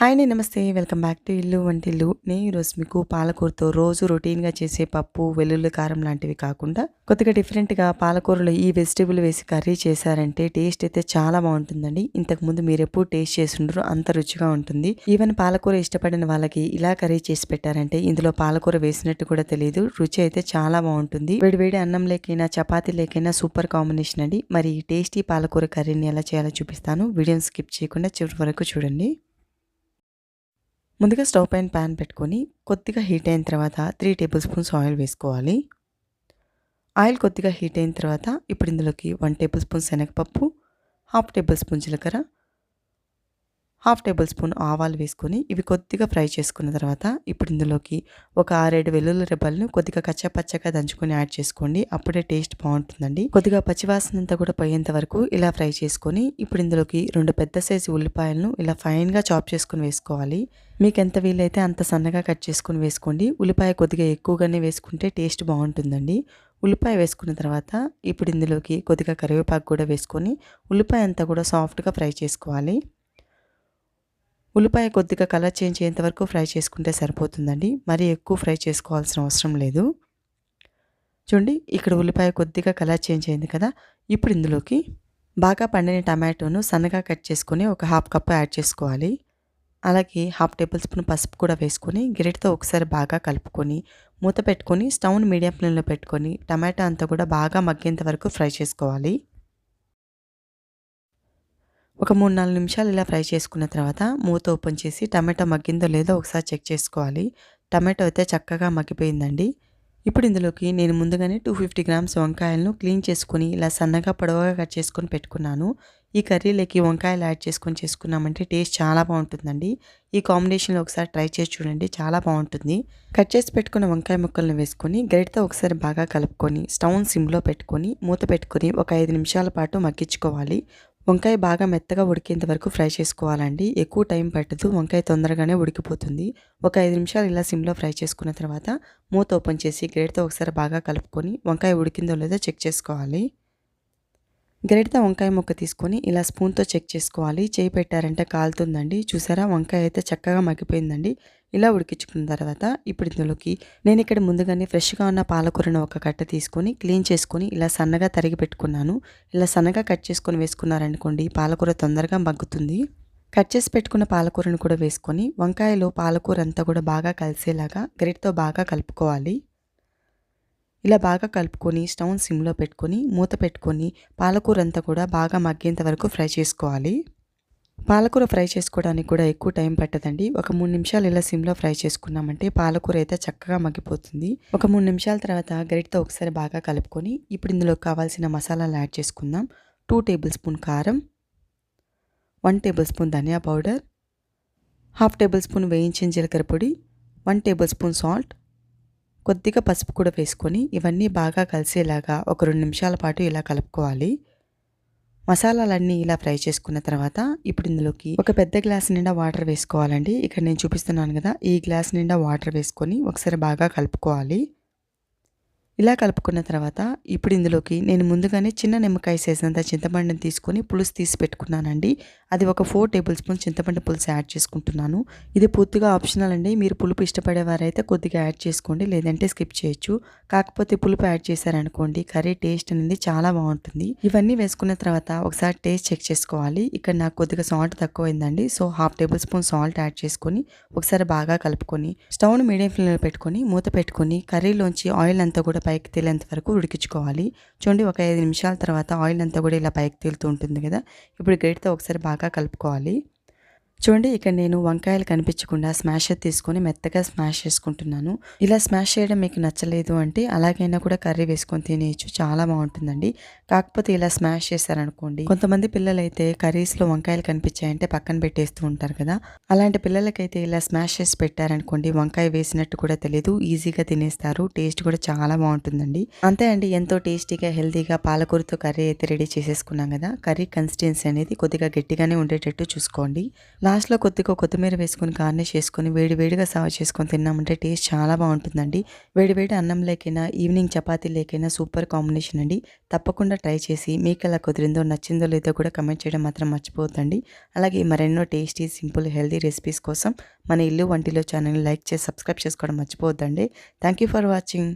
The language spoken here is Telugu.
హాయ్ అండి నమస్తే. వెల్కమ్ బ్యాక్ టు ఇల్లు వంటిల్లు నేను ఈరోజు మీకు పాలకూరతో రోజు రొటీన్గా చేసే పప్పు వెల్లుల్లి కారం లాంటివి కాకుండా కొద్దిగా డిఫరెంట్గా పాలకూరలో ఈ వెజిటేబుల్ వేసి కర్రీ చేశారంటే టేస్ట్ అయితే చాలా బాగుంటుందండి. ఇంతకుముందు మీరు ఎప్పుడు టేస్ట్ చేసిండ్రో అంత రుచిగా ఉంటుంది. ఈవెన్ పాలకూర ఇష్టపడిన వాళ్ళకి ఇలా కర్రీ చేసి పెట్టారంటే ఇందులో పాలకూర వేసినట్టు కూడా తెలియదు రుచి అయితే చాలా బాగుంటుంది. వేడివేడి అన్నం లేకైనా చపాతీ లేకైనా సూపర్ కాంబినేషన్ అండి. మరి టేస్టీ పాలకూర కర్రీని ఎలా చేయాలో చూపిస్తాను. వీడియోని స్కిప్ చేయకుండా చివరి వరకు చూడండి. ముందుగా స్టవ్ పైన ప్యాన్ పెట్టుకొని కొద్దిగా హీట్ అయిన తర్వాత త్రీ టేబుల్ స్పూన్స్ ఆయిల్ వేసుకోవాలి. ఆయిల్ కొద్దిగా హీట్ అయిన తర్వాత ఇప్పుడు ఇందులోకి వన్ టేబుల్ స్పూన్ శనగపప్పు హాఫ్ టేబుల్ స్పూన్ జీలకర్ర హాఫ్ టేబుల్ స్పూన్ ఆవాలు వేసుకొని ఇవి కొద్దిగా ఫ్రై చేసుకున్న తర్వాత ఇప్పుడు ఇందులోకి ఒక ఆరేడు వెల్లుల్లి రెబ్బలను కొద్దిగా కచ్చపచ్చగా దంచుకొని యాడ్ చేసుకోండి. అప్పుడే టేస్ట్ బాగుంటుందండి. కొద్దిగా పచ్చివాసన అంతా కూడా పోయేంత వరకు ఇలా ఫ్రై చేసుకొని ఇప్పుడు ఇందులోకి రెండు పెద్ద సైజు ఉల్లిపాయలను ఇలా ఫైన్గా చాప్ చేసుకుని వేసుకోవాలి. మీకు ఎంత వీలైతే అంత సన్నగా కట్ చేసుకుని వేసుకోండి. ఉల్లిపాయ కొద్దిగా ఎక్కువగానే వేసుకుంటే టేస్ట్ బాగుంటుందండి. ఉల్లిపాయ వేసుకున్న తర్వాత ఇప్పుడు ఇందులోకి కొద్దిగా కరివేపాకు కూడా వేసుకొని ఉల్లిపాయ అంతా కూడా సాఫ్ట్గా ఫ్రై చేసుకోవాలి. ఉల్లిపాయ కొద్దిగా కలర్ చేంజ్ అయ్యేంతవరకు ఫ్రై చేసుకుంటే సరిపోతుందండి. మరీ ఎక్కువ ఫ్రై చేసుకోవాల్సిన అవసరం లేదు. చూడండి ఇక్కడ ఉల్లిపాయ కొద్దిగా కలర్ చేంజ్ అయింది కదా. ఇప్పుడు ఇందులోకి బాగా పండిన టమాటోను సన్నగా కట్ చేసుకొని ఒక హాఫ్ కప్ యాడ్ చేసుకోవాలి. అలాగే హాఫ్ టేబుల్ స్పూన్ పసుపు కూడా వేసుకొని గిరెట్తో ఒకసారి బాగా కలుపుకొని మూత పెట్టుకొని స్టవ్ను మీడియం ఫ్లేమ్లో పెట్టుకొని టమాటా అంతా కూడా బాగా మగ్గేంత వరకు ఫ్రై చేసుకోవాలి. ఒక మూడు నాలుగు నిమిషాలు ఇలా ఫ్రై చేసుకున్న తర్వాత మూత ఓపెన్ చేసి టమాటో మగ్గిందో లేదో ఒకసారి చెక్ చేసుకోవాలి. టమాటో అయితే చక్కగా మగ్గిపోయిందండి. ఇప్పుడు ఇందులోకి నేను ముందుగానే టూ ఫిఫ్టీ గ్రామ్స్ వంకాయలను క్లీన్ చేసుకొని ఇలా సన్నగా పొడవగా కట్ చేసుకొని పెట్టుకున్నాను. ఈ కర్రీలోకి వంకాయలు యాడ్ చేసుకొని చేసుకున్నామంటే టేస్ట్ చాలా బాగుంటుందండి. ఈ కాంబినేషన్లో ఒకసారి ట్రై చేసి చూడండి చాలా బాగుంటుంది. కట్ చేసి పెట్టుకున్న వంకాయ ముక్కలను వేసుకొని గరిటతో ఒకసారి బాగా కలుపుకొని స్టవ్ సిమ్లో పెట్టుకొని మూత పెట్టుకొని ఒక ఐదు నిమిషాల పాటు మగ్గించుకోవాలి. వంకాయ బాగా మెత్తగా ఉడికేంత వరకు ఫ్రై చేసుకోవాలండి. ఎక్కువ టైం పట్టదు. వంకాయ తొందరగానే ఉడికిపోతుంది. ఒక ఐదు నిమిషాలు ఇలా సిమ్లో ఫ్రై చేసుకున్న తర్వాత మూత ఓపెన్ చేసి గ్రేట్తో ఒకసారి బాగా కలుపుకొని వంకాయ ఉడికిందో లేదో చెక్ చేసుకోవాలి. గరిటతో వంకాయ ముక్క తీసుకొని ఇలా స్పూన్తో చెక్ చేసుకోవాలి. చేయి పెట్టారంటే కాలుతుందండి. చూసారా? వంకాయ అయితే చక్కగా మగ్గిపోయిందండి. ఇలా ఉడికించుకున్న తర్వాత ఇప్పుడు ఇందులోకి నేను ఇక్కడ ముందుగానే ఫ్రెష్గా ఉన్న పాలకూరను ఒక కట్ట తీసుకొని క్లీన్ చేసుకొని ఇలా సన్నగా తరిగి పెట్టుకున్నాను. ఇలా సన్నగా కట్ చేసుకొని వేసుకున్నారనుకోండి పాలకూర తొందరగా మగ్గుతుంది. కట్ చేసి పెట్టుకున్న పాలకూరను కూడా వేసుకొని వంకాయలో పాలకూర అంతా కూడా బాగా కలిసేలాగా గ్రెడ్తో బాగా కలుపుకోవాలి. ఇలా బాగా కలుపుకొని స్టవ్ సిమ్లో పెట్టుకొని మూత పెట్టుకొని పాలకూర అంతా కూడా బాగా మగ్గేంత వరకు ఫ్రై చేసుకోవాలి. పాలకూర ఫ్రై చేసుకోవడానికి కూడా ఎక్కువ టైం పట్టదండి. ఒక మూడు నిమిషాలు ఇలా సిమ్లో ఫ్రై చేసుకున్నామంటే పాలకూర అయితే చక్కగా మగ్గిపోతుంది. ఒక మూడు నిమిషాల తర్వాత గరిటతో ఒకసారి బాగా కలుపుకొని ఇప్పుడు ఇందులో కావాల్సిన మసాలాలు యాడ్ చేసుకుందాం. టూ టేబుల్ స్పూన్ కారం వన్ టేబుల్ స్పూన్ ధనియా పౌడర్ హాఫ్ టేబుల్ స్పూన్ వేయించిన జీలకర్ర పొడి వన్ టేబుల్ స్పూన్ సాల్ట్ కొద్దిగా పసుపు కూడా వేసుకొని ఇవన్నీ బాగా కలిసేలాగా ఒక రెండు నిమిషాల పాటు ఇలా కలుపుకోవాలి. మసాలాలన్నీ ఇలా ఫ్రై చేసుకున్న తర్వాత ఇప్పుడు ఇందులోకి ఒక పెద్ద గ్లాస్ నిండా వాటర్ వేసుకోవాలండి. ఇక్కడ నేను చూపిస్తున్నాను కదా ఈ గ్లాస్ నిండా వాటర్ వేసుకొని ఒకసారి బాగా కలుపుకోవాలి. ఇలా కలుపుకున్న తర్వాత ఇప్పుడు ఇందులోకి నేను ముందుగానే చిన్న నిమ్మకాయ చేసినంత చింతపండుని తీసుకొని పులుసు తీసి పెట్టుకున్నానండి. అది ఒక ఫోర్ టేబుల్ స్పూన్ చింతపండు పులుసు యాడ్ చేసుకుంటున్నాను. ఇది పూర్తిగా ఆప్షనల్ అండి. మీరు పులుపు ఇష్టపడేవారైతే కొద్దిగా యాడ్ చేసుకోండి లేదంటే స్కిప్ చేయొచ్చు. కాకపోతే పులుపు యాడ్ చేశారనుకోండి కర్రీ టేస్ట్ అనేది చాలా బాగుంటుంది. ఇవన్నీ వేసుకున్న తర్వాత ఒకసారి టేస్ట్ చెక్ చేసుకోవాలి. ఇక్కడ నాకు కొద్దిగా salt తక్కువైందండి so half tablespoon salt add చేసుకొని ఒకసారి బాగా కలుపుకొని స్టవ్ను మీడియం ఫ్లేమ్లో పెట్టుకొని మూత పెట్టుకొని కర్రీలోంచి ఆయిల్ అంతా కూడా పైకి తేలేంత వరకు ఉడికించుకోవాలి. చూడండి ఒక ఐదు నిమిషాల తర్వాత ఆయిల్ అంతా కూడా ఇలా పైకి తేలుతూ ఉంటుంది కదా. ఇప్పుడు గ్రేట్తో ఒకసారి బాగా కలుపుకోవాలి. చూడండి ఇక్కడ నేను వంకాయలు కనిపించకుండా స్మాషర్ తీసుకొని మెత్తగా స్మాష్ చేసుకుంటున్నాను. ఇలా స్మాష్ చేయడం మీకు నచ్చలేదు అంటే అలాగైనా కూడా కర్రీ వేసుకొని తినేయచ్చు. చాలా బాగుంటుందండి. కాకపోతే ఇలా స్మాష్ చేశారనుకోండి. కొంతమంది పిల్లలు అయితే కర్రీస్లో వంకాయలు కనిపించాయంటే పక్కన పెట్టేస్తూ ఉంటారు కదా. అలాంటి పిల్లలకైతే ఇలా స్మాష్ చేసి పెట్టారనుకోండి వంకాయ వేసినట్టు కూడా తెలియదు ఈజీగా తినేస్తారు టేస్ట్ కూడా చాలా బాగుంటుందండి. అంతే అండి ఎంతో టేస్టీగా హెల్తీగా పాలకూరతో కర్రీ అయితే రెడీ చేసేసుకున్నాం కదా. కర్రీ కన్సిస్టెన్సీ అనేది కొద్దిగా గట్టిగానే ఉండేటట్టు చూసుకోండి. లాస్ట్లో కొద్దిగా కొత్తిమీర వేసుకొని గార్నిష్ చేసుకుని వేడి వేడిగా సర్వ్ చేసుకొని తిన్నామంటే టేస్ట్ చాలా బాగుంటుందండి. వేడివేడి అన్నం లేకైనా ఈవినింగ్ చపాతీ లేకైనా సూపర్ కాంబినేషన్ అండి. తప్పకుండా ట్రై చేసి మీకు ఎలా కుదిరిందో నచ్చిందో లేదో కూడా కమెంట్ చేయడం మాత్రం మర్చిపోవద్దండి. అలాగే మరెన్నో టేస్టీ సింపుల్ హెల్దీ రెసిపీస్ కోసం మన ఇల్లు వంటిలో ఛానల్ని లైక్ చేసి సబ్స్క్రైబ్ చేసుకోవడం మర్చిపోవద్దండి. Thank you for watching.